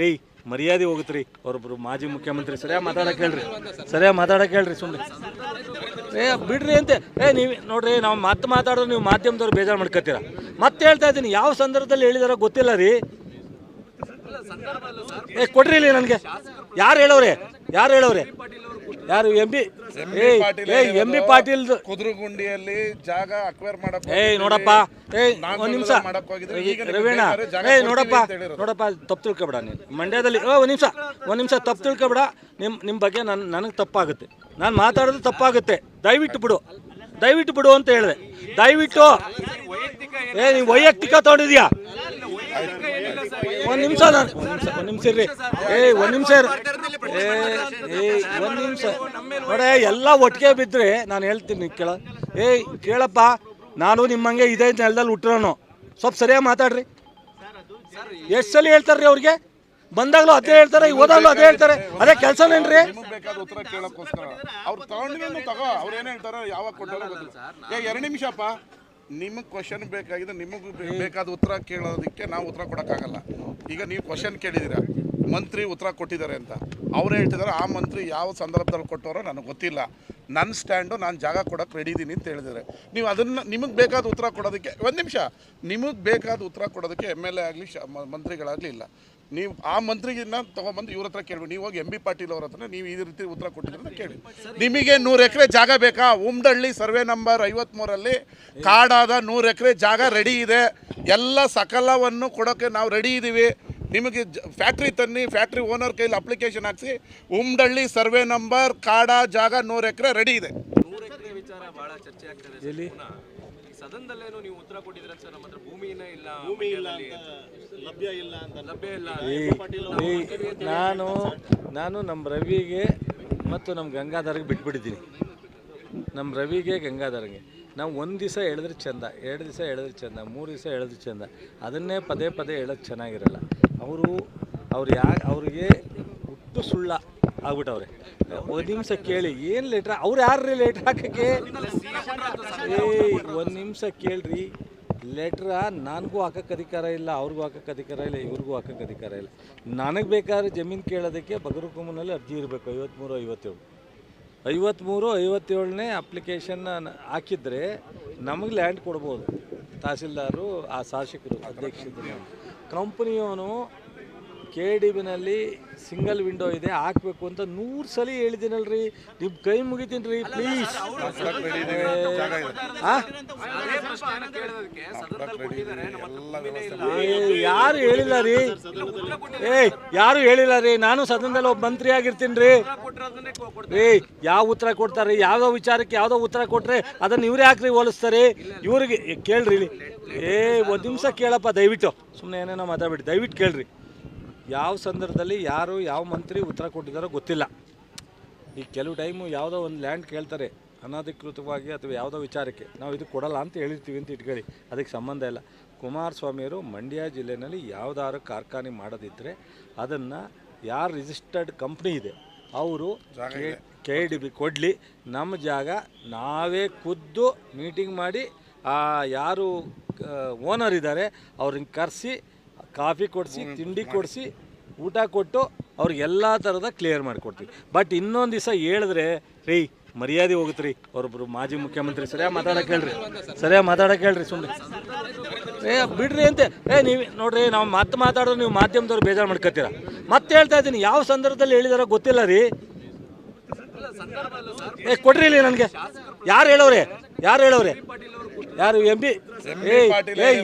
ರೀ, ಮರ್ಯಾದೆ ಹೋಗುತ್ತೆ ರೀ ಅವ್ರೊಬ್ರು ಮಾಜಿ ಮುಖ್ಯಮಂತ್ರಿ, ಸರಿಯಾಗಿ ಮಾತಾಡಕ್ಕೆ ಹೇಳ್ರಿ. ಸರಿಯಾಗಿ ಮಾತಾಡಕ್ಕೆ ಹೇಳ್ರಿ ಸುಮ್ಮನೆ ಏ, ಬಿಡ್ರಿ ಅಂತೆ. ಏ, ನೀವು ನೋಡ್ರಿ, ನಾವು ಮತ್ತೆ ಮಾತಾಡೋದು ನೀವು ಮಾಧ್ಯಮದವ್ರು ಬೇಜಾರು ಮಾಡ್ಕೊತೀರ? ಮತ್ತೆ ಹೇಳ್ತಾ ಇದ್ದೀನಿ, ಯಾವ ಸಂದರ್ಭದಲ್ಲಿ ಹೇಳಿದಾರೋ ಗೊತ್ತಿಲ್ಲ ರೀ. ಏ, ಕೊಡ್ರಿ ಇಲ್ಲಿ ನನಗೆ. ಯಾರು ಹೇಳೋರೆ ಯಾರು ಹೇಳೋರೆ ಯಾರು M B? M B Patil ಕುದುರುಗುಂಡಿಯಲ್ಲಿ ಜಾಗ ಅಕ್ವೈರ್ ಮಾಡಕ್ ಏಯ್ ನೋಡಪ್ಪ. ಏಯ್ ಒಂದ್ ನಿಮಿಷ. ರವೀಣ. ಏಯ್ ನೋಡಪ್ಪ. ನೋಡಪ್ಪ ತಪ್ಪು ತಿಳ್ಕೊಬೇಡ ನೀನು. ಮಂಡ್ಯದಲ್ಲಿ ಓ ಒಂದು ನಿಮಿಷ. ಒಂದು ನಿಮಿಷ ತಪ್ಪು ತಿಳ್ಕೊಬೇಡ. ನಿಮ್ಮ ನಿಮ್ ಬಗ್ಗೆ ನನ್ ನನಗೆ ತಪ್ಪಾಗುತ್ತೆ. ನಾನು ಮಾತಾಡೋದು ತಪ್ಪಾಗುತ್ತೆ. ದಯವಿಟ್ಟು ಬಿಡು. ದಯವಿಟ್ಟು ಬಿಡು ಅಂತ ಹೇಳಿದೆ. ದಯವಿಟ್ಟು. ಏ ನೀವು ವೈಯಕ್ತಿಕ ತಗೊಂಡಿದ್ಯಾ? ಒಂದು ನಿಮಿಷ ನಾನು ಒಂದು ನಿಮಿಷ ಇರ್ರಿ. ಏಯ್ ಒಂದು ನಿಮಿಷ ಏ ಏ, ಒಂದು ನಿಮಿಷ. ನೋಡೇ, ಎಲ್ಲ ಒಟ್ಟಿಗೆ ಬಿದ್ರೆ ನಾನು ಹೇಳ್ತೀನಿ ಕೇಳ. ಏಯ್ ಕೇಳಪ್ಪ, ನಾನು ನಿಮ್ಮಂಗೆ ಇದೇ ನೆಲದಲ್ಲಿ ಹುಟ್ಟಿರೋನು. ಸ್ವಲ್ಪ ಸರಿಯಾಗಿ ಮಾತಾಡ್ರಿ. ಎಷ್ಟು ಸಲ ಹೇಳ್ತಾರ್ರಿ ಅವ್ರಿಗೆ? ಬಂದಾಗಲೂ ಅದೇ ಹೇಳ್ತಾರೆ ಹೋದಾಗ್ಲೂ ಅದೇ ಹೇಳ್ತಾರೆ. ಅದೇ ಕೆಲಸನೇನ್ರಿ ಅವ್ರು ತಗೊಂಡ್ರೆ ತಗೋ. ಅವ್ರು ಏನ್ ಹೇಳ್ತಾರೋ ಯಾವಾಗ ಕೊಟ್ಟಾರ ಏ, ಎರಡು ನಿಮಿಷಪ್ಪ ನಿಮಗೆ ಕ್ವಶನ್ ಬೇಕಾಗಿದೆ, ನಿಮಗೆ ಬೇಕಾದ ಉತ್ತರ ಕೇಳೋದಕ್ಕೆ ನಾವು ಉತ್ತರ ಕೊಡೋಕ್ಕಾಗಲ್ಲ. ಈಗ ನೀವು ಕ್ವಶನ್ ಕೇಳಿದ್ದೀರಾ ಮಂತ್ರಿ ಉತ್ತರ ಕೊಟ್ಟಿದ್ದಾರೆ ಅಂತ. ಅವ್ರು ಹೇಳ್ತಿದ್ದಾರೆ ಆ ಮಂತ್ರಿ ಯಾವ ಸಂದರ್ಭದಲ್ಲಿ ಕೊಟ್ಟವರೋ ನನಗೆ ಗೊತ್ತಿಲ್ಲ. ನನ್ನ ಸ್ಟ್ಯಾಂಡು ನಾನು ಜಾಗ ಕೊಡೋಕೆ ರೆಡಿ ಇದ್ದೀನಿ ಅಂತ ಹೇಳಿದ್ದಾರೆ. ನೀವು ಅದನ್ನು, ನಿಮಗೆ ಬೇಕಾದ ಉತ್ತರ ಕೊಡೋದಕ್ಕೆ, ಒಂದು ನಿಮಿಷ. ನಿಮಗೆ ಬೇಕಾದ ಉತ್ತರ ಕೊಡೋದಕ್ಕೆ ಎಂ ಎಲ್ ಎ ಆಗಲಿ, ಶ ಮಂತ್ರಿಗಳಾಗಲಿ ಇಲ್ಲ. ನೀವು ಆ ಮಂತ್ರಿಗಿನ್ನ ತೊಗೊಂಬಂದು ಇವ್ರ ಹತ್ರ ಕೇಳಿ ನೀವು ಹೋಗಿ ಎಂ ಬಿ ಪಾಟೀಲ್ ಅವ್ರ ಹತ್ರ ನೀವು ಈ ರೀತಿ ಉತ್ತರ ಕೊಟ್ಟಿದ್ರೆ ಅಂತ ಕೇಳಿ. ನಿಮಗೆ ನೂರು ಎಕರೆ ಜಾಗ ಬೇಕಾ? ಉಮ್ಡಳ್ಳಿ ಸರ್ವೆ ನಂಬರ್ ಐವತ್ಮೂರಲ್ಲಿ ಕಾಡಾದ ನೂರು ಎಕರೆ ಜಾಗ ರೆಡಿ ಇದೆ. ಎಲ್ಲ ಸಕಲವನ್ನು ಕೊಡೋಕ್ಕೆ ನಾವು ರೆಡಿ ಇದ್ದೀವಿ ನಿಮಗೆ ಫ್ಯಾಕ್ಟ್ರಿ ತನ್ನಿ ಫ್ಯಾಕ್ಟ್ರಿ ಓನರ್ ಕೈಲಿ ಅಪ್ಲಿಕೇಶನ್ ಹಾಕಿಸಿ ಉಮ್ಡಳ್ಳಿ ಸರ್ವೆ ನಂಬರ್ ಕಾಡ ಜಾಗ ನೂರು ಎಕರೆ ರೆಡಿ ಇದೆ. ಸದನದಲ್ಲೇನೋ ನೀವು ಉತ್ತರ ಕೊಟ್ಟಿದ್ರೆ ಸರ್? ನಮ್ಮ ಹತ್ರ ಭೂಮಿನೇ ಇಲ್ಲ ಭೂಮಿ ಇಲ್ಲ ಲಭ್ಯ ಇಲ್ಲ ಅಂತ ಲಭ್ಯ ಇಲ್ಲ. ನಾನು ನಾನು ನಮ್ಮ ರವಿಗೆ ಮತ್ತು ನಮ್ಮ ಗಂಗಾಧರಗೆ ಬಿಟ್ಬಿಟ್ಟಿದ್ದೀನಿ. ನಮ್ಮ ರವಿಗೆ ಗಂಗಾಧರ್ಗೆ. ನಾವು ಒಂದು ದಿವಸ ಎಳೆದ್ರೆ ಚೆಂದ ಎರಡು ದಿವಸ ಎಳೆದ್ರೆ ಚಂದ ಮೂರು ದಿವಸ ಎಳೆದ್ರೆ ಚೆಂದ. ಅದನ್ನೇ ಪದೇ ಪದೇ ಹೇಳೋದು ಚೆನ್ನಾಗಿರಲ್ಲ. ಅವರು ಅವ್ರು ಯಾ ಅವ್ರಿಗೆ ಹುಟ್ಟು ಸುಳ್ಳ ಆಗ್ಬಿಟ್ಟವ್ರೆ. ಒಂದು ನಿಮಿಷ ಕೇಳಿ ಏನು ಲೇಟ್ರ್ ಅವ್ರು ಯಾರು ಲೆಟ್ರ್ ಹಾಕಕ್ಕೆ? ಒಂದು ನಿಮಿಷ ಕೇಳ್ರಿ. ಲೆಟ್ರ ನನಗೂ ಹಾಕಕ್ಕೆ ಅಧಿಕಾರ ಇಲ್ಲ, ಅವ್ರಿಗೂ ಹಾಕಕ್ಕೆ ಅಧಿಕಾರ ಇಲ್ಲ, ಇವ್ರಿಗೂ ಹಾಕಕ್ಕೆ ಅಧಿಕಾರ ಇಲ್ಲ. ನನಗೆ ಬೇಕಾದ್ರೆ ಜಮೀನು ಕೇಳೋದಕ್ಕೆ ಬಗರುಕೊಮ್ಮನಲ್ಲಿ ಅರ್ಜಿ ಇರಬೇಕು ಐವತ್ತ್ಮೂರು ಐವತ್ತೇಳು. ಐವತ್ತ್ಮೂರು ಐವತ್ತೇಳನೇ ಅಪ್ಲಿಕೇಶನ್ ಹಾಕಿದರೆ ನಮಗೆ ಲ್ಯಾಂಡ್ ಕೊಡ್ಬೋದು. ತಹಸೀಲ್ದಾರು, ಆ ಶಾಸಕರು ಅಧ್ಯಕ್ಷರು. ಕಂಪ್ನಿಯವನು ಕೆ ಡಿ ಬಿನಲ್ಲಿ ಸಿಂಗಲ್ ವಿಂಡೋ ಇದೆ ಹಾಕಬೇಕು ಅಂತ ನೂರು ಸಲ ಹೇಳಿದ್ದೀನಲ್ರಿ. ನಿಮ್ಮ ಕೈ ಮುಗಿತೀನಿ ರೀ ಪ್ಲೀಸ್ ಏ ಯಾರು ಹೇಳಿಲ್ಲ ರೀ? ಏಯ್ ಯಾರು ಹೇಳಿಲ್ಲ ರೀ? ನಾನು ಸದನದಲ್ಲಿ ಒಬ್ಬ ಮಂತ್ರಿ ಆಗಿರ್ತೀನಿ ರೀ. ಏಯ್ ಯಾವ ಉತ್ತರ ಕೊಡ್ತಾರೆ? ಯಾವುದೋ ವಿಚಾರಕ್ಕೆ ಯಾವುದೋ ಉತ್ತರ ಕೊಟ್ರೆ ಅದನ್ನ ಇವ್ರೇ ಹಾಕ್ರಿ ಹೋಲಿಸ್ತಾರೆ? ಇವ್ರಿಗೆ ಏ, ಕೇಳ್ರಿ. ಇಲ್ಲಿ ಏ ಒಂದು ನಿಮಿಷ ಕೇಳಪ್ಪ ದಯವಿಟ್ಟು. ಸುಮ್ಮನೆ ಏನೇನೋ ಮಾತಾಡ್ಬಿಟ್ಟು ದಯವಿಟ್ಟು ಕೇಳ್ರಿ. ಯಾವ ಸಂದರ್ಭದಲ್ಲಿ ಯಾರು ಯಾವ ಮಂತ್ರಿ ಉತ್ತರ ಕೊಟ್ಟಿದ್ದಾರೋ ಗೊತ್ತಿಲ್ಲ. ಈ ಕೆಲವು ಟೈಮು ಯಾವುದೋ ಒಂದು ಲ್ಯಾಂಡ್ ಕೇಳ್ತಾರೆ ಅನಧಿಕೃತವಾಗಿ ಅಥವಾ ಯಾವುದೋ ವಿಚಾರಕ್ಕೆ. ನಾವು ಇದು ಕೊಡಲ್ಲ ಅಂತ ಹೇಳಿರ್ತೀವಿ ಅಂತ ಇಟ್ಕೊಳ್ಳಿ ಅದಕ್ಕೆ ಸಂಬಂಧ ಇಲ್ಲ. ಕುಮಾರಸ್ವಾಮಿಯವರು ಮಂಡ್ಯ ಜಿಲ್ಲೆಯಲ್ಲಿ ಯಾವುದಾದ್ರು ಕಾರ್ಖಾನೆ ಮಾಡೋದಿದ್ದರೆ ಅದನ್ನು ಯಾರು ರಿಜಿಸ್ಟರ್ಡ್ ಕಂಪ್ನಿ ಇದೆ ಅವರು ಕೆ ಡಿ ಬಿ ಕೊಡಲಿ ನಮ್ಮ ಜಾಗ ನಾವೇ ಖುದ್ದು ಮೀಟಿಂಗ್ ಮಾಡಿ ಯಾರು ಓನರ್ ಇದ್ದಾರೆ ಅವ್ರನ್ನ ಕರೆಸಿ ಕಾಫಿ ಕೊಡಿಸಿ ತಿಂಡಿ ಕೊಡಿಸಿ ಊಟ ಕೊಟ್ಟು ಅವ್ರಿಗೆಲ್ಲ ಥರದ ಕ್ಲಿಯರ್ ಮಾಡಿಕೊಡ್ತೀವಿ. ಬಟ್ ಇನ್ನೊಂದು ದಿವಸ ಹೇಳಿದ್ರೆ ರೀ ಮರ್ಯಾದೆ ಹೋಗುತ್ತೆ ರೀ ಅವ್ರೊಬ್ರು ಮಾಜಿ ಮುಖ್ಯಮಂತ್ರಿ ಸರಿಯಾಗಿ ಮಾತಾಡಕ್ಕೆ ಹೇಳ್ರಿ. ಸರಿಯಾಗಿ ಮಾತಾಡಕ್ಕೆ ಹೇಳ್ರಿ ಸುಮ್ಮನೆ ಏ ಬಿಡ್ರಿ ಅಂತೆ. ಏ ನೀವು ನೋಡ್ರಿ ನಾವು ಮತ್ತೆ ಮಾತಾಡೋದು ನೀವು ಮಾಧ್ಯಮದವ್ರು ಬೇಜಾರು ಮಾಡ್ಕೊತೀರ ಮತ್ತೆ ಹೇಳ್ತಾ ಇದ್ದೀನಿ ಯಾವ ಸಂದರ್ಭದಲ್ಲಿ ಹೇಳಿದಾರೋ ಗೊತ್ತಿಲ್ಲ ರೀ. ಏ ಕೊಡ್ರಿ ಇಲ್ಲಿ ನನಗೆ. ಯಾರು ಹೇಳೋರೆ ಯಾರು ಹೇಳೋರೆ ಯಾರು M B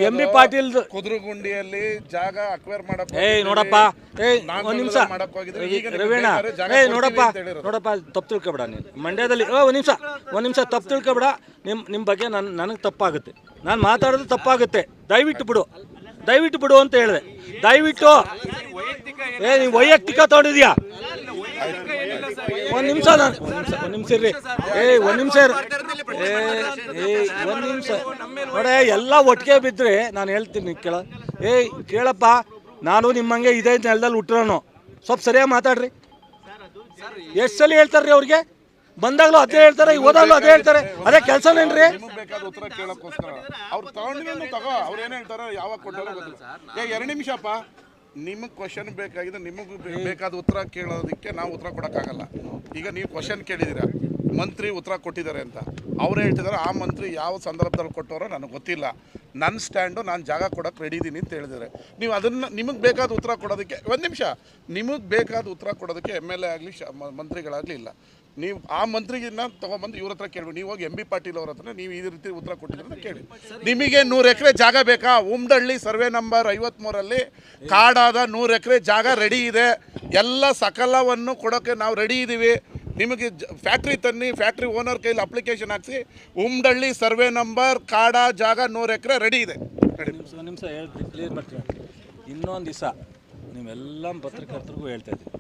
M B Patil ಕುದುರುಗುಂಡಿಯಲ್ಲಿ ಜಾಗ ಅಕ್ವೈರ್ ಮಾಡಕ್ ಏಯ್ ನೋಡಪ್ಪ. ಏಯ್ ಒಂದ್ ನಿಮಿಷ. ರವೀಣ. ಏಯ್ ನೋಡಪ್ಪ. ನೋಡಪ್ಪ ತಪ್ಪು ತಿಳ್ಕೊಬೇಡ ನೀನು. ಮಂಡ್ಯದಲ್ಲಿ ಓ ಒಂದು ನಿಮಿಷ. ಒಂದು ನಿಮಿಷ ತಪ್ಪು ತಿಳ್ಕೊಬೇಡ. ನಿಮ್ಮ ನಿಮ್ಮ ಬಗ್ಗೆ ನನ್ನ ನನಗೆ ತಪ್ಪಾಗುತ್ತೆ. ನಾನು ಮಾತಾಡೋದು ತಪ್ಪಾಗುತ್ತೆ. ದಯವಿಟ್ಟು ಬಿಡು. ದಯವಿಟ್ಟು ಬಿಡು ಅಂತ ಹೇಳಿದೆ. ದಯವಿಟ್ಟು ಏ ನೀವು ವೈಯಕ್ತಿಕ ತಗೊಂಡಿದ್ಯಾ? ಒಂದು ನಿಮಿಷ ನಾನು ಒಂದು ನಿಮಿಷ ಇರ್ರಿ. ಏಯ್ ಒಂದು ನಿಮಿಷ ಇರ್ ಏ ಏಯ್ ಒಂದು ನಿಮಿಷ. ನೋಡೇ, ಎಲ್ಲ ಒಟ್ಟಿಗೆ ಬಿದ್ರೆ ನಾನು ಹೇಳ್ತೀನಿ ಕೇಳ. ಏಯ್ ಕೇಳಪ್ಪ, ನಾನು ನಿಮ್ಮಂಗೆ ಇದೇ ನೆಲದಲ್ಲಿ ಹುಟ್ಟಿರೋನು. ಸ್ವಲ್ಪ ಸರಿಯಾಗಿ ಮಾತಾಡ್ರಿ. ಎಷ್ಟು ಸಲ ಹೇಳ್ತಾರ್ರಿ ಅವ್ರಿಗೆ? ಬಂದಾಗಲೂ ಅದೇ ಹೇಳ್ತಾರೆ ಹೋದಾಗ್ಲೂ ಅದೇ ಹೇಳ್ತಾರೆ. ಅದೇ ಕೆಲಸನೇನ್ರಿ ಉತ್ತರ ಕೇಳಕ್ಕೋಸ್ಕರ. ಅವ್ರು ತಗೊಂಡ್ರೆ ತಗೋ. ಅವ್ರು ಏನ್ ಹೇಳ್ತಾರೋ ಯಾವಾಗ ಕೊಟ್ಟಾರೋ ಏ, ಎರಡು ನಿಮಿಷಪ್ಪ ನಿಮಗೆ ಕ್ವಶನ್ ಬೇಕಾಗಿದೆ ನಿಮಗೂ ಬೇಕಾದ ಉತ್ತರ ಕೇಳೋದಕ್ಕೆ ನಾವು ಉತ್ತರ ಕೊಡೋಕ್ಕಾಗಲ್ಲ. ಈಗ ನೀವು ಕ್ವಶನ್ ಕೇಳಿದ್ದೀರಾ ಮಂತ್ರಿ ಉತ್ತರ ಕೊಟ್ಟಿದ್ದಾರೆ ಅಂತ. ಅವ್ರು ಹೇಳ್ತಿದ್ದಾರೆ, ಆ ಮಂತ್ರಿ ಯಾವ ಸಂದರ್ಭದಲ್ಲಿ ಕೊಟ್ಟವರೋ ನನಗೆ ಗೊತ್ತಿಲ್ಲ. ನನ್ನ ಸ್ಟ್ಯಾಂಡು, ನಾನು ಜಾಗ ಕೊಡೋಕ್ಕೆ ರೆಡಿ ಇದ್ದೀನಿ ಅಂತ ಹೇಳಿದ್ದಾರೆ. ನೀವು ಅದನ್ನು, ನಿಮಗೆ ಬೇಕಾದ ಉತ್ತರ ಕೊಡೋದಕ್ಕೆ, ಒಂದು ನಿಮಿಷ. ನಿಮಗೆ ಬೇಕಾದ ಉತ್ತರ ಕೊಡೋದಕ್ಕೆ ಎಂ ಎಲ್ ಎ ಆಗಲಿ, ಶ ಮಂತ್ರಿಗಳಾಗಲಿ ಇಲ್ಲ. ನೀವು ಆ ಮಂತ್ರಿಗಿನ್ನ ತೊಗೊಂಬಂದು ಇವ್ರ ಹತ್ರ ಕೇಳಿ ನೀವು ಹೋಗಿ ಎಂ ಬಿ ಪಾಟೀಲ್ ಅವ್ರ ಹತ್ರ ನೀವು ಈ ರೀತಿ ಉತ್ತರ ಕೊಟ್ಟಿದ್ರೆ ಕೇಳಿ. ನಿಮಗೆ ನೂರು ಎಕರೆ ಜಾಗ ಬೇಕಾ? ಉಮ್ದಳ್ಳಿ ಸರ್ವೆ ನಂಬರ್ ಐವತ್ಮೂರಲ್ಲಿ ಕಾಡಾದ ನೂರು ಎಕರೆ ಜಾಗ ರೆಡಿ ಇದೆ. ಎಲ್ಲ ಸಕಲವನ್ನು ಕೊಡೋಕ್ಕೆ ನಾವು ರೆಡಿ ಇದ್ದೀವಿ ನಿಮಗೆ ಫ್ಯಾಕ್ಟ್ರಿ ತನ್ನಿ ಫ್ಯಾಕ್ಟ್ರಿ ಓನರ್ ಕೈಲಿ ಅಪ್ಲಿಕೇಶನ್ ಹಾಕ್ಸಿ, ಉಮ್ಡಳ್ಳಿ ಸರ್ವೆ ನಂಬರ್, ಕಾಡ, ಜಾಗ ನೂರು ಎಕರೆ ರೆಡಿ ಇದೆ. ನಿಮಿಷ ಕ್ಲಿಯರ್ ಮಾಡ್ತೀನಿ. ಇನ್ನೊಂದು ದಿವಸ ನೀವೆಲ್ಲ ಪತ್ರಕರ್ತರಿಗೂ ಹೇಳ್ತಾ ಇದ್ದೀನಿ.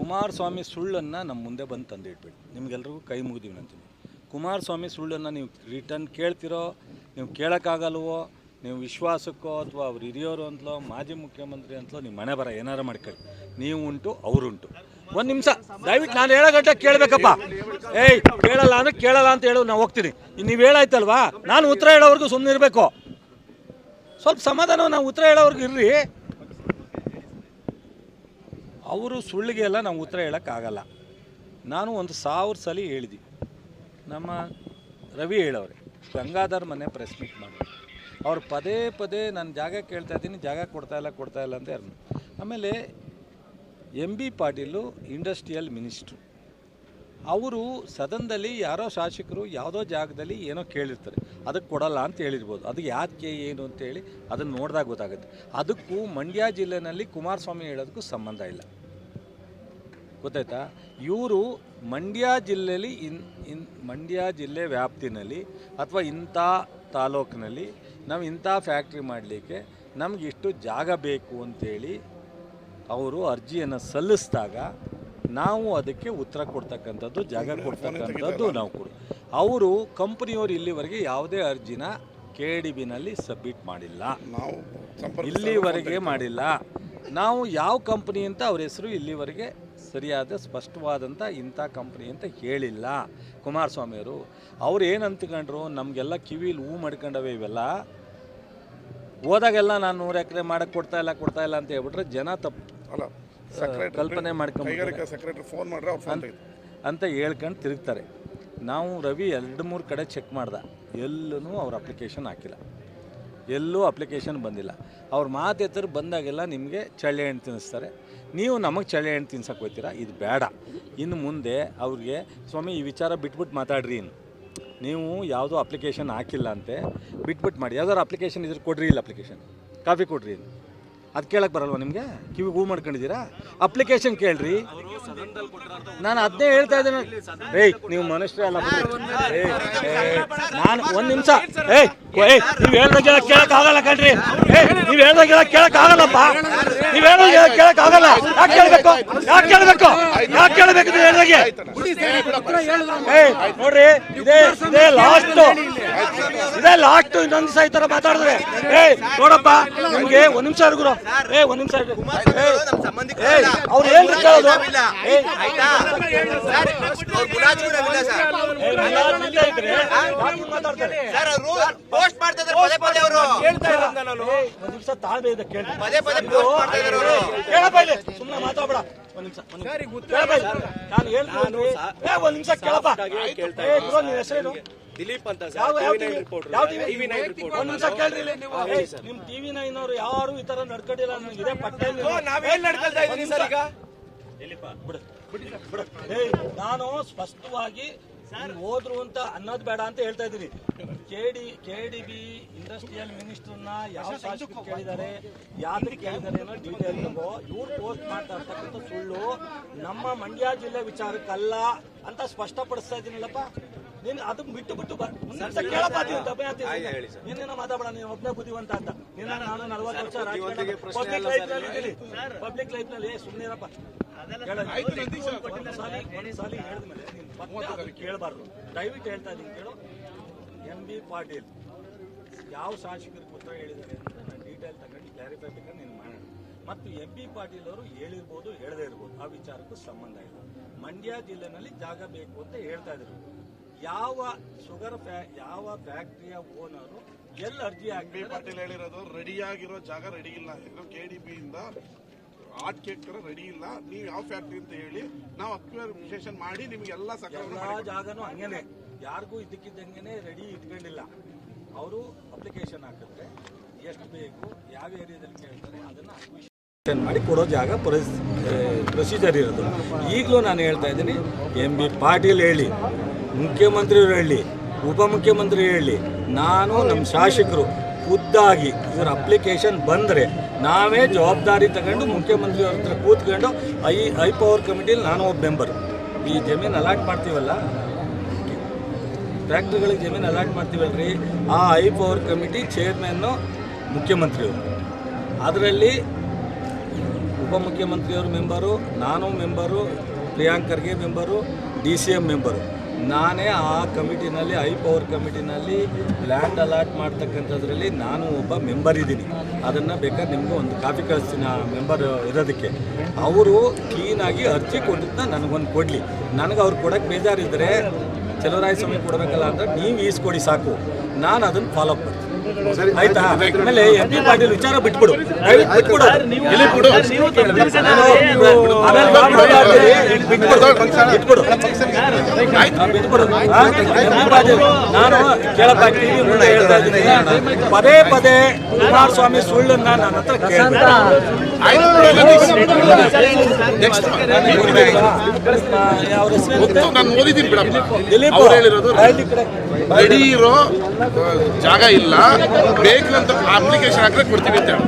ಕುಮಾರಸ್ವಾಮಿ ಸುಳ್ಳನ್ನು ನಮ್ಮ ಮುಂದೆ ಬಂದು ತಂದು ನಿಮಗೆಲ್ರಿಗೂ ಕೈ ಮುಗಿದೀವಿ ಅಂತೀನಿ ಕುಮಾರಸ್ವಾಮಿ ಸುಳ್ಳನ್ನು ನೀವು ರಿಟರ್ನ್ ಕೇಳ್ತಿರೋ, ನೀವು ಕೇಳೋಕ್ಕಾಗಲ್ವೋ, ನೀವು ವಿಶ್ವಾಸಕ್ಕೋ ಅಥವಾ ಅವ್ರು ಹಿರಿಯೋರು ಅಂತಲೋ ಮಾಜಿ ಮುಖ್ಯಮಂತ್ರಿ ಅಂತಲೋ ನೀವು ಮನೆ ಬರ ಏನಾರು ಮಾಡ್ಕೊಳ್ಳಿ. ನೀವು ಉಂಟು ಅವರುಂಟು. ಒಂದು ನಿಮಿಷ. ದಯವಿಟ್ಟು ನಾನು ಹೇಳೋ ಗಂಟೆ ಕೇಳಬೇಕಪ್ಪ. ಏಯ್, ಕೇಳಲ್ಲ ಅಂದ್ರೆ ಕೇಳಲ್ಲ ಅಂತ ಹೇಳು ನಾವು ಹೋಗ್ತೀನಿ. ನೀವು ಹೇಳಾಯ್ತಲ್ವಾ? ನಾನು ಉತ್ತರ ಹೇಳೋವರೆಗೂ ಸುಮ್ಮನೆ ಇರಬೇಕು. ಸ್ವಲ್ಪ ಸಮಾಧಾನ, ನಾವು ಉತ್ತರ ಹೇಳೋವರೆಗೂ ಇರ್ರಿ. ಅವರು ಸುಳ್ಳಿಗೆ ಎಲ್ಲ ನಾವು ಉತ್ತರ ಹೇಳೋಕ್ಕಾಗಲ್ಲ. ನಾನು ಒಂದು ಸಾವಿರ ಸಲ ಹೇಳಿದಿ ನಮ್ಮ ರವಿ ಹೇಳವ್ರೆ, ಗಂಗಾಧರ್ ಮನೆ ಪ್ರೆಸ್ ಮೀಟ್ ಮಾಡಿ ಅವ್ರು ಪದೇ ಪದೇ ನಾನು ಜಾಗ ಕೇಳ್ತಾ ಇದ್ದೀನಿ, ಜಾಗ ಕೊಡ್ತಾ ಇಲ್ಲ ಕೊಡ್ತಾ ಇಲ್ಲ ಅಂತ ಆಮೇಲೆ M B Patil industrial minister. ಅವರು ಸದನದಲ್ಲಿ ಯಾರೋ ಶಾಸಕರು ಯಾವುದೋ ಜಾಗದಲ್ಲಿ ಏನೋ ಕೇಳಿರ್ತಾರೆ. ಅದಕ್ಕೆ ಕೊಡಲ್ಲ ಅಂತ ಹೇಳಿರ್ಬೋದು. ಅದು ಯಾಕೆ, ಏನು ಅಂತೇಳಿ ಅದನ್ನು ನೋಡಿದಾಗ ಗೊತ್ತಾಗುತ್ತೆ. ಅದಕ್ಕೂ ಮಂಡ್ಯ ಜಿಲ್ಲೆನಲ್ಲಿ ಕುಮಾರಸ್ವಾಮಿ ಹೇಳೋದಕ್ಕೂ ಸಂಬಂಧ ಇಲ್ಲ. ಗೊತ್ತಾಯ್ತಾ? ಇವರು ಮಂಡ್ಯ ಜಿಲ್ಲೆಯಲ್ಲಿ ಇನ್ ಇನ್, ಮಂಡ್ಯ ಜಿಲ್ಲೆ ವ್ಯಾಪ್ತಿನಲ್ಲಿ ಅಥವಾ ಇಂಥ ತಾಲೂಕಿನಲ್ಲಿ ನಾವು ಇಂಥ ಫ್ಯಾಕ್ಟ್ರಿ ಮಾಡಲಿಕ್ಕೆ ನಮಗಿಷ್ಟು ಜಾಗ ಬೇಕು ಅಂತೇಳಿ ಅವರು ಅರ್ಜಿಯನ್ನು ಸಲ್ಲಿಸಿದಾಗ ನಾವು ಅದಕ್ಕೆ ಉತ್ತರ ಕೊಡ್ತಕ್ಕಂಥದ್ದು ಜಾಗ ಕೊಡ್ತಕ್ಕಂಥದ್ದು ನಾವು ಕೊಡು ಅವರು ಕಂಪ್ನಿಯವರು ಇಲ್ಲಿವರೆಗೆ ಯಾವುದೇ ಅರ್ಜಿನ ಕೆ ಡಿ ಬಿನಲ್ಲಿ ಸಬ್ಮಿಟ್ ಮಾಡಿಲ್ಲ. ನಾವು ಇಲ್ಲಿವರೆಗೆ ಮಾಡಿಲ್ಲ. ನಾವು ಯಾವ ಕಂಪ್ನಿ ಅಂತ ಅವ್ರ ಹೆಸರು ಇಲ್ಲಿವರೆಗೆ ಸರಿಯಾದ ಸ್ಪಷ್ಟವಾದಂಥ ಇಂಥ ಕಂಪ್ನಿ ಅಂತ ಹೇಳಿಲ್ಲ. ಕುಮಾರಸ್ವಾಮಿಯವರು ಅವ್ರು ಏನು ಅಂತ್ಕೊಂಡ್ರು? ನಮಗೆಲ್ಲ ಕಿವಿಲಿ ಹೂ ಮಾಡ್ಕೊಂಡವೆ ಇವೆಲ್ಲ. ಹೋದಾಗೆಲ್ಲ ನಾನು ನೂರು ಎಕರೆ ಮಾಡೋಕ್ಕೆ ಕೊಡ್ತಾ ಇಲ್ಲ ಕೊಡ್ತಾ ಇಲ್ಲ ಅಂತ ಹೇಳ್ಬಿಟ್ರೆ ಜನ ತಪ್ಪು ಅಲ್ಲ ಕಲ್ಪನೆ ಮಾಡ್ಕೊಂಡು ಕೈಗಾರಿಕಾ ಸೆಕ್ರೆಟರಿ ಫೋನ್ ಮಾಡ್ರೆ ಅವ್ರು ಫೋನ್ ತೆಗೆದು ಅಂತ ಹೇಳ್ಕೊಂಡು ತಿರುಗ್ತಾರೆ. ನಾವು ರವಿ ಎರಡು ಮೂರು ಕಡೆ ಚೆಕ್ ಮಾಡ್ದ. ಎಲ್ಲೂ ಅವ್ರ ಅಪ್ಲಿಕೇಶನ್ ಹಾಕಿಲ್ಲ. ಎಲ್ಲೂ ಅಪ್ಲಿಕೇಶನ್ ಬಂದಿಲ್ಲ. ಅವ್ರ ಮಾತು ಎತ್ತರ ಬಂದಾಗೆಲ್ಲ ನಿಮಗೆ ಚಳ್ಳೆ ಹಣ್ಣು ತಿನ್ನಿಸ್ತಾರೆ. ನೀವು ನಮಗೆ ಚಳ್ಳೆ ಹಣ್ಣು ತಿನ್ಸಕ್ಕೆ ಹೋಗ್ತೀರಾ ಇದು ಬೇಡ ಇನ್ನು ಮುಂದೆ ಅವ್ರಿಗೆ ಸ್ವಾಮಿ ಈ ವಿಚಾರ ಬಿಟ್ಬಿಟ್ಟು ಮಾತಾಡ್ರಿ ಇನ್ನು. ನೀವು ಯಾವುದೋ ಅಪ್ಲಿಕೇಶನ್ ಹಾಕಿಲ್ಲ ಅಂತೆ ಬಿಟ್ಬಿಟ್ಟು ಮಾಡಿ. ಯಾವ್ದಾದ್ರು ಅಪ್ಲಿಕೇಶನ್ ಇದ್ರೆ ಕೊಡ್ರಿ ಇಲ್ಲ ಅಪ್ಲಿಕೇಶನ್ ಕಾಫಿ ಕೊಡ್ರಿ ಇನ್ನು. ಅದು ಕೇಳಕ್ಕೆ ಬರಲ್ವಾ ನಿಮಗೆ? ಕಿವಿ ಹೂ ಮಾಡ್ಕೊಂಡಿದ್ದೀರಾ? ಅಪ್ಲಿಕೇಶನ್ ಕೇಳ್ರಿ. ನಾನು ಅದನ್ನೇ ಹೇಳ್ತಾ ಇದ್ದೇನೆ. ಏಯ್, ನೀವು ಮನುಷ್ಯ ಅಲ್ಲ. ನಾನು ಒಂದ್ ನಿಮಿಷ. ಏಯ್ ಏಯ್, ನೀವು ಹೇಳ್ದಾಗೆಲ್ಲ ಕೇಳಕ್ಕಾಗಲ್ಲ ಕಣ್ರಿ. ಏಯ್, ನೀವು ಹೇಳ್ದಾಗೆಲ್ಲ ನೀವ್ ನೀವು ಹೇಳ್ದಾಗೆಲ್ಲ ಕೇಳಕ್ಕಾಗಲ್ಲ ಯಾಕೆ ಕೇಳಬೇಕು? ಯಾಕೆ ಕೇಳಬೇಕು? ಯಾಕೆ ಕೇಳಬೇಕು ನೀವು ಹೇಳ್ದಾಗೆ? ಏಯ್, ನೋಡ್ರಿ, ಇದೇ ಇದೇ ಲಾಸ್ಟ್ ಇದೇ ಲಾಸ್ಟ್ ಇನ್ನೊಂದು ಈ ತರ ಮಾತಾಡಿದ್ರೆ. ಏಯ್, ನೋಡಪ್ಪ, ನಿಮ್ಗೆ ಒಂದ್ ನಿಮಿಷ ಗುರು ಏ ಒಂದ್ ನಿಮಿಷ ಅವ್ರು ಏನ್ರಿ ಕೇಳೋದು. ಪೋಸ್ಟ್ ಮಾಡ್ತಾ ಇದ್ದಾರೆ ಪದೇ ಪದೇ ಅವರು. ಏಯ್, ಒಂದ್ ನಿಮಿಷ ತಾಳ್ಮೆ ಇದೆ ಕೇಳಿ ಪದೇ ಪದೇ ಪೋಸ್ಟ್ ಮಾಡ್ತಾ ಇದ್ದಾರೆ ಅವರು. ಕೇಳಪ್ಪ ಇಲ್ಲಿ. ಸುಮ್ಮನೆ ಮಾತಾಡ್ಬೇಡ. ಒಂದ್ ನಿಮಿಷ ಒಂದ್ ನಿಮಿಷ. ಕೇಳಪ್ಪ. ನಾನು ಹೇಳ್ತೀನಿ ಏ ಒಂದ್ ನಿಮಿಷ ಕೇಳಪ್ಪ. ಗುರು ನಿನ್ನ ಹೆಸರೇನು? ದಿಲೀಪ್ ಅಂತ ಯಾವ ಸರ್ ಯಾವ ಟಿವಿ ಒಂದ್ ನಿಮಿಷ ಕೇಳ್ರಿ ಇಲ್ಲಿ. ಏಯ್, ನಿಮ್ ಟಿವಿ ನೈನ್ ಅವರು ಯಾರು ಈ ತರ ನಡ್ಕೊಂಡಿಲ್ಲ ನನಗೆ ಇದೇ ಪಟ್ಟ ನಾವೇನ್ ನಡ್ಕೊಳ್ತಾ ಇದೀನಿ ಸರ್ ಈಗ? ನಾನು ಸ್ಪಷ್ಟವಾಗಿ ನೀನ್ ಹೋದ್ರು ಅಂತ ಅನ್ನೋದು ಬೇಡ ಅಂತ ಹೇಳ್ತಾ ಇದ್ದೀನಿ. KD D K D B industrial ಮಿನಿಸ್ಟರ್ನ ಯಾವ ಶಾಸಕರು ಕೇಳಿದ್ದಾರೆ ಯಾವ್ದಕ್ಕೆ ಕೇಳಿದ್ದಾರೆ ಅನ್ನೋ ಡೀಟೇಲ್ ತಗೋ ಇವ್ರು ಪೋಸ್ಟ್ ಮಾಡ್ತಾ ಇರ್ತಕ್ಕಂಥ ಸುಳ್ಳು ನಮ್ಮ ಮಂಡ್ಯ ಜಿಲ್ಲೆ ವಿಚಾರಕ್ಕಲ್ಲ ಅಂತ ಸ್ಪಷ್ಟಪಡಿಸ್ತಾ ಇದ್ದೀನಲ್ಲಪ್ಪ. ನೀನು ಅದನ್ನ ಬಿಟ್ಟು ಬಿಟ್ಟು ಕೇಳಪ್ಪ ನೀನೇನೋ ಮಾತಾಡಬೇಡ ನೀನು ಒಬ್ಬನೇ ಬುದ್ಧಿವಂತ ಅಂತ. ನಿನ್ನ ನಾನು ನಲ್ವತ್ತು ವರ್ಷ ರಾಜಕಾರಣ ಪಬ್ಲಿಕ್ ಲೈಫ್ನಲ್ಲಿ ಇದ್ದೀನಿ. ಪಬ್ಲಿಕ್ ಲೈಫ್ನಲ್ಲಿ ಸುಮ್ಮನೆ ಇರಪ್ಪ ಸಾಲಿ ಹೇಳಿದ್ಮೇಲೆ ಮತ್ತೆ ಕೇಳಬಾರ್ದು. ದಯವಿಟ್ಟು ಹೇಳ್ತಾ ಇದ್ದೀನಿ ಕೇಳು. M B Patil. ಯಾವ ಶಾಸಕರು ಪುತ್ರ ಹೇಳಿದ್ದಾರೆ ಅಂತ ನಾನು ಡೀಟೇಲ್ ತಗೊಂಡು ಕ್ಲಾರಿಫೈ ಬೇಕಾದ್ರೆ ನೀನು ಮಾಡೋಣ. ಮತ್ತು ಎಂ ಬಿ ಪಾಟೀಲ್ ಅವರು ಹೇಳಿರ್ಬೋದು ಹೇಳದೇ ಇರ್ಬೋದು ಆ ವಿಚಾರಕ್ಕೂ ಸಂಬಂಧ ಇಲ್ಲ. ಮಂಡ್ಯ ಜಿಲ್ಲೆನಲ್ಲಿ ಜಾಗ ಬೇಕು ಅಂತ ಹೇಳ್ತಾ ಇದ್ರು. ಯಾವ ಶುಗರ್ ಯಾವ ಫ್ಯಾಕ್ಟ್ರಿಯ ಓನರು ಎಲ್ಲಿ ಅರ್ಜಿ ಹಾಕಿ ಪಾಟೀಲ್ ಹೇಳಿರೋದು ರೆಡಿಯಾಗಿರೋ ಜಾಗ ರೆಡಿ ಇಲ್ಲ. ಕೆ ಡಿ ಬಿ ಇಂದ ಆರ್ಟ್ ಕೇಕ್ ತರ ರೆಡಿ ಇಲ್ಲ. ನೀವು ಯಾವ ಫ್ಯಾಕ್ಟ್ರಿ ಅಂತ ಹೇಳಿ ನಾವು ಅಕ್ವಿಷನ್ ಮಾಡಿ ನಿಮ್ಗೆ ಎಲ್ಲ ಜಾಗನೂ ಹಂಗೇನೆ. ಯಾರಿಗೂ ಇದಕ್ಕಿದ್ದಂಗೆನೆ ರೆಡಿ ಇಟ್ಕೊಂಡಿಲ್ಲ ಅವರು ಅಪ್ಲಿಕೇಶನ್ ಹಾಕಿದ್ರೆ ಎಷ್ಟು ಬೇಕು ಯಾವ ಏರಿಯಾದಲ್ಲಿ ಕೇಳ್ತಾರೆ ಅದನ್ನ ಮಾಡಿ ಕೊಡೋ ಜಾಗ ಪ್ರೊಸೀಜರ್ ಇರೋದು. ಈಗಲೂ ನಾನು ಹೇಳ್ತಾ ಇದ್ದೀನಿ ಎಂ ಬಿ ಪಾಟೀಲ್ ಹೇಳಿ. ಮುಖ್ಯಮಂತ್ರಿಯವರು ಹೇಳಿ, ಉಪಮುಖ್ಯಮಂತ್ರಿ ಹೇಳಿ, ನಾನು ನಮ್ಮ ಶಾಸಕರು ಖುದ್ದಾಗಿ ಇದರ ಅಪ್ಲಿಕೇಶನ್ ಬಂದರೆ ನಾವೇ ಜವಾಬ್ದಾರಿ ತಗೊಂಡು ಮುಖ್ಯಮಂತ್ರಿಯವ್ರ ಹತ್ರ ಕೂತ್ಕೊಂಡು ಐ ಐ ಪವರ್ ಕಮಿಟಿಲಿ ನಾನು ಒಬ್ಬ ಮೆಂಬರ್ ಈ ಜಮೀನು ಅಲಾಟ್ ಮಾಡ್ತೀವಲ್ಲ? ಫ್ಯಾಕ್ಟ್ರಿಗಳಿಗೆ ಜಮೀನು ಅಲಾಟ್ ಮಾಡ್ತೀವಲ್ರಿ? ಆ ಐ ಪವರ್ ಕಮಿಟಿ ಚೇರ್ಮನ್ನು ಮುಖ್ಯಮಂತ್ರಿಯವರು. ಅದರಲ್ಲಿ ಉಪಮುಖ್ಯಮಂತ್ರಿಯವರು ಮೆಂಬರು ನಾನು member ಪ್ರಿಯಾಂಕರ್ಗೆ member D C M member ನಾನೇ ಆ ಕಮಿಟಿನಲ್ಲಿ ಐ ಪವರ್ ಕಮಿಟಿನಲ್ಲಿ ಲ್ಯಾಂಡ್ ಅಲಾಟ್ ಮಾಡ್ತಕ್ಕಂಥದ್ರಲ್ಲಿ ನಾನು ಒಬ್ಬ ಮೆಂಬರ್ ಇದ್ದೀನಿ. ಅದನ್ನು ಬೇಕಾದ್ರೆ ನಿಮಗೂ ಒಂದು ಕಾಪಿ ಕಳಿಸ್ತೀನಿ ಆ ಮೆಂಬರ್ ಇರೋದಕ್ಕೆ. ಅವರು ಕ್ಲೀನಾಗಿ ಅರ್ಜಿ ಕೊಟ್ಟಿದ್ದನ್ನ ನನಗೊಂದು ಕೊಡಲಿ. ನನಗೆ ಅವ್ರು ಕೊಡೋಕ್ಕೆ ಬೇಜಾರಿದ್ದರೆ ಚಲುವರಾಯ ಸ್ವಾಮಿ ಕೊಡಬೇಕಲ್ಲ ಅಂದರೆ, ನೀವು ಈಸ್ಕೊಡಿ ಸಾಕು. ನಾನು ಅದನ್ನು ಫಾಲೋ ಅಪ್ ಮಾಡ್ತೀನಿ. ಆಯ್ತಾ ಆಮೇಲೆ ಎಂ ಪಿ ಪಾಟೀಲ್ ವಿಚಾರ ಬಿಟ್ಬಿಡು ಬಿಟ್ಬಿಡು ನಾನು. ಬಿಟ್ಬಿಡು ಬಿಟ್ಬಿಡು ಕೇಳಪ್ಪ ಟಿವಿ ಮುಂದೆ ಹೇಳ್ತಾ ಇದ್ದೀನಿ ಪದೇ ಪದೇ ಕುಮಾರಸ್ವಾಮಿ ಸುಳ್ಳನ್ನ ನನ್ನ ಹತ್ರ ದಿಲೀಪ್ ಹೇಳಿರೋದು ರೆಡಿ ಇರೋ ಜಾಗ ಇಲ್ಲ ಬೇಕು ಅಂತ ಅಪ್ಲಿಕೇಶನ್ ಹಾಕಿದ್ರೆ ಕೊಡ್ತೀವಿ ಅಂತ ಹೇಳಿ.